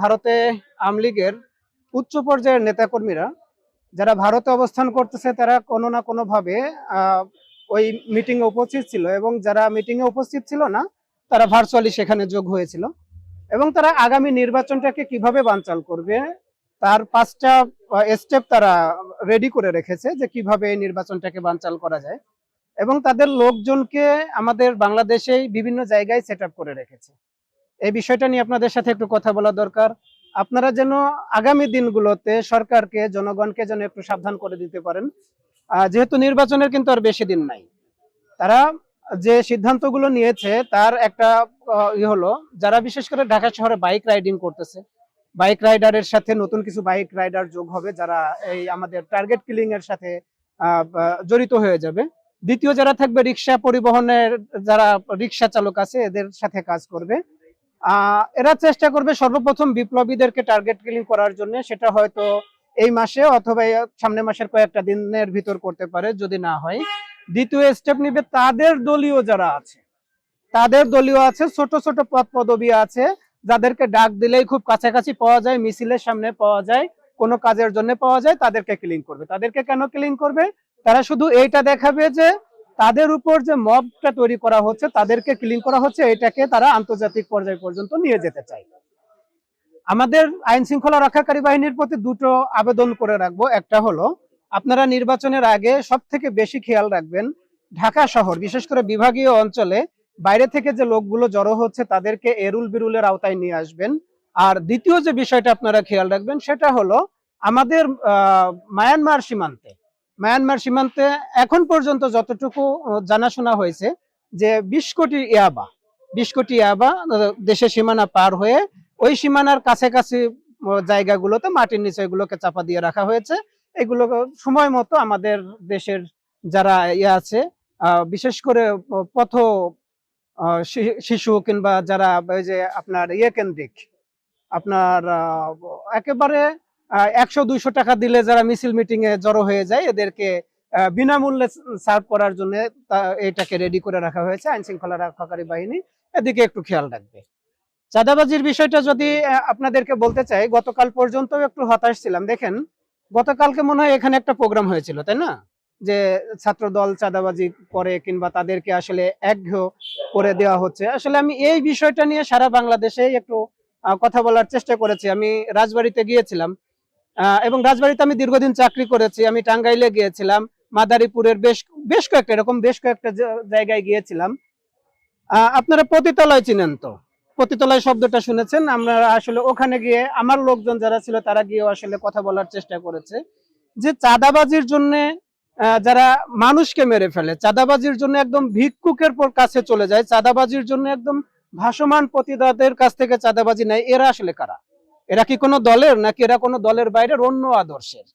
ভারতে আমলীগের উচ্চ পর্যায়ের নেতাকর্মীরা যারা ভারতে অবস্থান করতেছে তারা কোনো না কোনো ভাবে আহ, ওই মিটিং এ উপস্থিত ছিল এবং যারা মিটিং এ উপস্থিত ছিল না তারা ভার্চুয়ালি সেখানে যোগ হয়েছিল এবং তারা আগামী নির্বাচনটাকে কীভাবে বানচাল করবে তার পাঁচটা স্টেপ তারা রেডি করে রেখেছে যে কীভাবে এই নির্বাচনটাকে বানচাল করা যায় এবং তাদের লোকজনকে আমাদের বাংলাদেশেই বিভিন্ন জায়গায় সেট করে রেখেছে। এই বিষয়টা নিয়ে আপনাদের সাথে একটু কথা বলা দরকার। আপনারা যেন আগামী দিনগুলোতে সরকারকে, জনগণকে যেন একটু সাবধান করে দিতে পারেন। যেহেতু নির্বাচনের কিন্তু আর বেশি দিন নাই। তারা যে সিদ্ধান্তগুলো নিয়েছে, তার একটা ই হলো, যারা বিশেষ করে ঢাকা শহরে বাইক রাইডিং করতেছে বাইক রাইডারের সাথে নতুন কিছু বাইক রাইডার যোগ হবে, যারা এই আমাদের টার্গেট কিলিং এর সাথে জড়িত হয়ে যাবে। দ্বিতীয় যারা থাকবে, রিক্সা পরিবহনের যারা রিক্সা চালক আছে, এদের সাথে কাজ করবে। এরা চেষ্টা করবে সর্বপ্রথম বিপ্লবীদেরকে টার্গেট কিলিং করার জন্য। সেটা হয়তো এই মাসে অথবা এই সামনের মাসের কয়েকটা দিনের ভিতর করতে পারে, যদি না হয়। দ্বিতীয় স্টেপ নিবে তাদের দলীয় যারা আছে। তাদের দলীয় আছে, ছোট ছোট পদ পদবি আছে, যাদেরকে ডাক দিলেই খুব কাছাকাছি পাওয়া যায়, মিছিলের সামনে পাওয়া যায়, কোনো কাজের জন্য পাওয়া যায়, তাদেরকে ক্লিন করবে। তাদেরকে কেন ক্লিন করবে? তারা শুধু এইটা দেখাবে যে তাদের উপর যে মবটা তৈরি করা হচ্ছে, তাদেরকে ক্লিন করা হচ্ছে, এটাকে তারা আন্তর্জাতিক পর্যায় পর্যন্ত নিয়ে যেতে চায়। আমাদের আইন শৃঙ্খলা রক্ষাকারী বাহিনীর প্রতি দুটো আবেদন করে রাখব। একটা হলো, আপনারা নির্বাচনের আগে সব থেকে বেশি খেয়াল রাখবেন, ঢাকা শহর, বিশেষ করে বিভাগীয় অঞ্চলে বাইরে থেকে যে লোকগুলো জড়ো হচ্ছে, তাদেরকে এরুল বিরুলের আওতায় নিয়ে আসবেন। আর দ্বিতীয় যে বিষয়টা আপনারা খেয়াল রাখবেন, সেটা হলো, আমাদের মায়ানমার সীমান্তে মায়ানমার সীমান্তে এখন পর্যন্ত যতটুকু জানাশোনা হয়েছে যে বিশ কোটি ইয়াবা, বিশ কোটি ইয়াবা দেশের সীমানা পার হয়ে ওই সীমানার কাছাকাছি জায়গাগুলোতে, মাটির নিচে এগুলোকে চাপা দিয়ে রাখা হয়েছে। এগুলো সময় মতো আমাদের দেশের যারা ইয়ে আছে বিশেষ করে পথ শিশু কিংবা যারা, ওই যে আপনার ইয়ে কেন্দ্রিক, আপনার একেবারে একশো, দুইশো টাকা দিলে যারা মিছিল মিটিং এ জড়ো হয়ে যায়, এদেরকে বিনামূল্যে সার্ভ করার জন্য এটাকে রেডি করে রাখা হয়েছে আইন শৃঙ্খলা রক্ষাকারী বাহিনী। এদিকে একটু খেয়াল রাখবে। চাঁদাবাজির বিষয়টা যদি আপনাদেরকে বলতে চাই, গতকাল পর্যন্ত একটু হতাশ ছিলাম। দেখেন, গতকালকে মনে হয় এখানে একটা প্রোগ্রাম হয়েছিল, তাই না? যে ছাত্র দল চাঁদাবাজি করে কিংবা তাদেরকে আসলে একঘেয় করে দেওয়া হচ্ছে। আসলে আমি এই বিষয়টা নিয়ে সারা বাংলাদেশে একটু কথা বলার চেষ্টা করেছি। আমি রাজবাড়িতে গিয়েছিলাম। এবং রাজবাড়িতে আমি দীর্ঘদিন চাকরি করেছি, আমি টাঙ্গাইলে গিয়েছিলাম, মাদারীপুরের বেশ বেশ কয়েকটা, এরকম বেশ কয়েকটা জায়গায় গিয়েছিলাম। আপনারা পতিতালয় চিনেন তো? পতিতালয় শব্দটা শুনেছেন? আমরা আসলে ওখানে গিয়ে, আমার লোকজন যারা ছিল তারা গিয়ে আসলে কথা বলার চেষ্টা করেছে যে চাঁদাবাজির জন্য যারা মানুষকে মেরে ফেলে, চাঁদাবাজির জন্য একদম ভিক্ষুকের পর কাছে চলে যায়, চাঁদাবাজির জন্য একদম ভাসমান পতিতাদের কাছ থেকে চাঁদাবাজি নেয়, এরা আসলে কারা? এরা কি কোনো দলের? নাকি এরা কোনো দলের বাইরের অন্য আদর্শের?